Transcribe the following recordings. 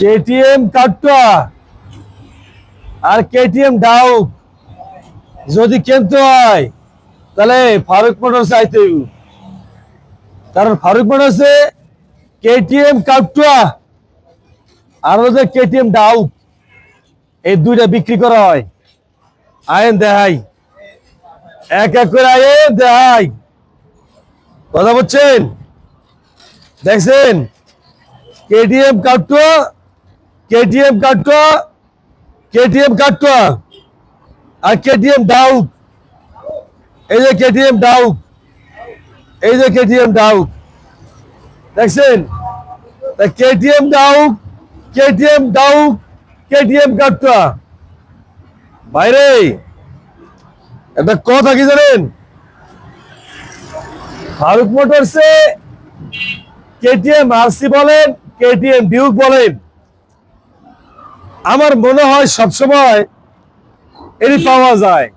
KTM কাটটা আর KTM ডাউক। যদি কিনতে হয়, তাহলে ফারুক মোটরস আইতে কারণ ফারুক মোটরসে কেটিএম কাটটা আর হচ্ছে কেটিএম ডাউক। এই দুইটা বিক্রি করা হয়। আয়েন দেখাই এক এক করে আয়েন দেখাই কথা বলছেন? দেখছেন? কেটিএম কাটটো কেটিএম কাটটো কেটিএম কাটটো আর কেটিএম ডাউক এই যে কেটিএম ডাউক এই যে কেটিএম ডাউক দেখছেন KTM Duke KTM Duke KTM কাটটো বাইরে একটা কথা কি জানেন ফারুক মোটরসে কেটিএম আরসি বলেন কেটিএম ডিউক বলেন আমার মনে হয় সবসময় এরই পাওয়া যায়।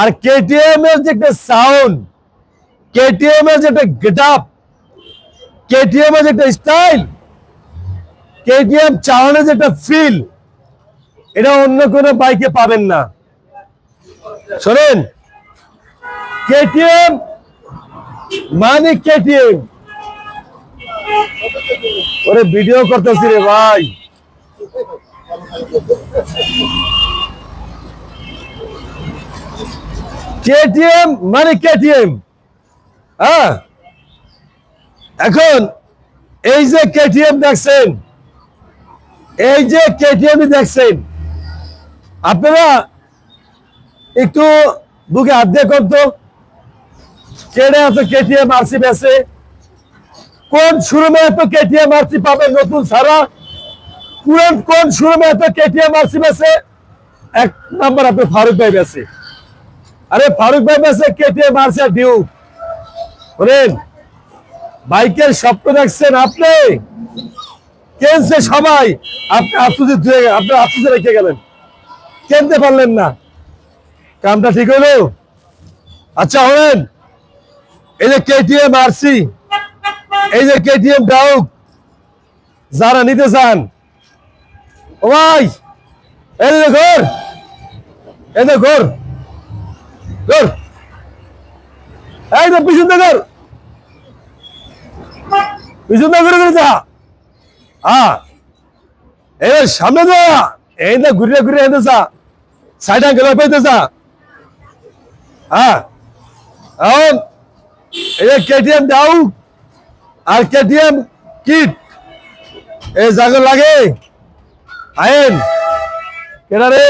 আর কেটিএম এর যে একটা সাউন্ড কেটিএম এর যে একটা গেট আপ কেটিএম এর যে একটা স্টাইল কেটিএম চালানোর যে একটা ফিল এটা অন্য কোনো বাইকে পাবেন না। শোনেন কেটিএম মানে কেটিএম ওরে ভিডিও করতেছি রে ভাই। কেটিএম মানে কেটিএম হ্যাঁ এখন, এই যে কেটিএম দেখছেন, এই যে কেটিএম দেখছেন, আপনারা একটু বুকে হাত দিয়ে করতো কেড়ে এত কেটিএম আরসি বেছে কোন শোরুমে এত কেটিএম আরসি পাবে নতুন ছাড়া? পুরান কোন শোরুমে এত কেটিএম আরসি বেছে এক নাম্বার আপনি ফারুক ভাই বেছে আরে ফারুক ভাই বেছে কেটিএম আরসি আর ডিউ। বলেন, বাইকের স্বপ্ন দেখছেন আপনি? কেনছে সবাই? আপনি আফসুসে ধুয়ে আপনি আফসুসে রেখে গেলেন। কেনতে পারলেন না? কামটা ঠিক হলো? আচ্ছা হলেন, এই যে কেটিএম আরসি, এই যে কেটিএম ডাউক, যারা নিতে চান ও ভাই এই যে ঘর! এই যে ঘর! ঘর! এই যে পিছন দিয়ে ঘর! পিছন দিয়ে ঘুরে ঘুরে যা! হ্যাঁ! যে সামনে যা! এই যে ঘুরে ঘুরে এনে যা! সাইড আঙ্কেল পাইতে যা! হ্যাঁ! এখন এই যে কেটিএম ডাউক আর কেটিএম কিট এই জায়গা লাগে! আইন। কেনা রে?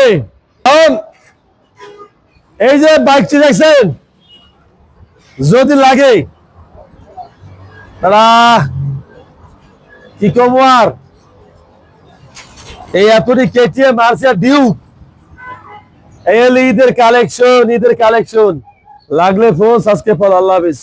এই যে বাইকটি দেখছেন যদি লাগে। তারা কি কম আর? এই এতটি কেটিএম, আরসি আর ডিউক এই হলো ঈদের কালেকশন ঈদের কালেকশন লাগলে ফোন সাবস্ক্রাইব আল্লাহ হাফিজ।